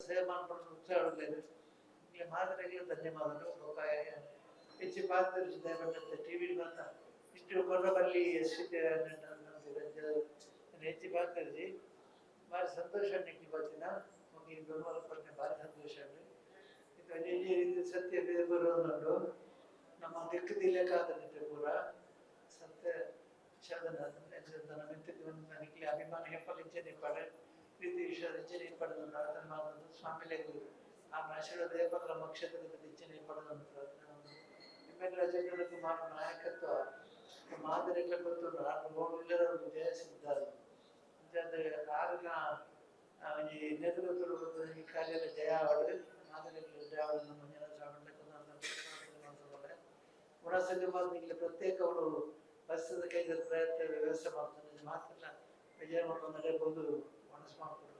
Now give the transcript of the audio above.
ಸೇವೆ ಇಲ್ಲಿ ಮಾದರಿಗೆ ಧನ್ಯವಾದಗಳು ಲೋಕಾಯ ಹೆಚ್ಚು ಪಾತ್ರ ದಯವಿಟ್ಟು ಟಿವಿ ಬಂದ ಇಷ್ಟು ಕೊರಬಲ್ಲಿ ಎಷ್ಟಿದೆ ಹೆಚ್ಚು ಪಾತ್ರಜಿ ಭಾರಿ ಸಂತೋಷ ನಿಕ್ಲಿ ಬರ್ತೀನ ಮುಗಿ ಬೆಂಬಲ ಪಟ್ಟೆ ಭಾರಿ ಸಂತೋಷ ಇದು ಸತ್ಯ ಬೇರೆ ಬರೋದು ನಮ್ಮ ದಿಕ್ಕದಿಲ್ಲಕ್ಕಾಗತ್ತೆ ಪೂರ ಸತ್ಯ ಶಬ್ದ ಮಿತ್ರಕ್ಕೆ ಒಂದು ನನಗೆ ಅಭಿಮಾನ ಹೆಪ್ಪಲಿಂಚನೆ ಪಡೆ ಪ್ರೀತಿ ಇಚ್ಛನೆ ಪಡೆದು ಪ್ರಾರ್ಥನೆ ಮಾಡುವುದು ಸ್ವಾಮಿಲೇ ಗುರು ಆ ಆಶೀರ್ವಾದ ದೇವರ ಮಕ್ಷತ್ರದ ಇಚ್ಛನೆ ಪಡೆದು ನಿಮ್ಮೆಲ್ಲ ಜನರಿಗೆ ಮಾಡೋ ನಾಯಕತ್ವ, ಮಾದರಿಗಳ ಮತ್ತು ನಾನು ಹೋಗಿಲ್ಲರೂ ವಿಜಯ ಸಿದ್ಧಾರು. ಅಂತಂದ್ರೆ ಆಗಿನ ಈ ನೇತೃತ್ವ ಈ ಕಾರ್ಯದ ಜಯ ಅವಳು ಮಾದರಿಗಳ ಜಯ ಅವಳನ್ನು ಮಂಜುನಾಥ ಸ್ವಾಮಿ ಪುನಃಸಂಗಮ ಇಲ್ಲಿ ಪ್ರತ್ಯೇಕ ಅವರು ಬಸ್ಸದ ಕೈದ ಪ್ರಯತ್ನ ವ್ಯವಸ್ಥೆ ಮಾಡ್ತಾರೆ ಮಾತ್ರ ವಿಜಯ ಮಾಡ್ಕೊಂಡು ನಡೆಯಬಹುದು ಮನಸ್ಸು ಮಾಡ್ಕೊಂಡು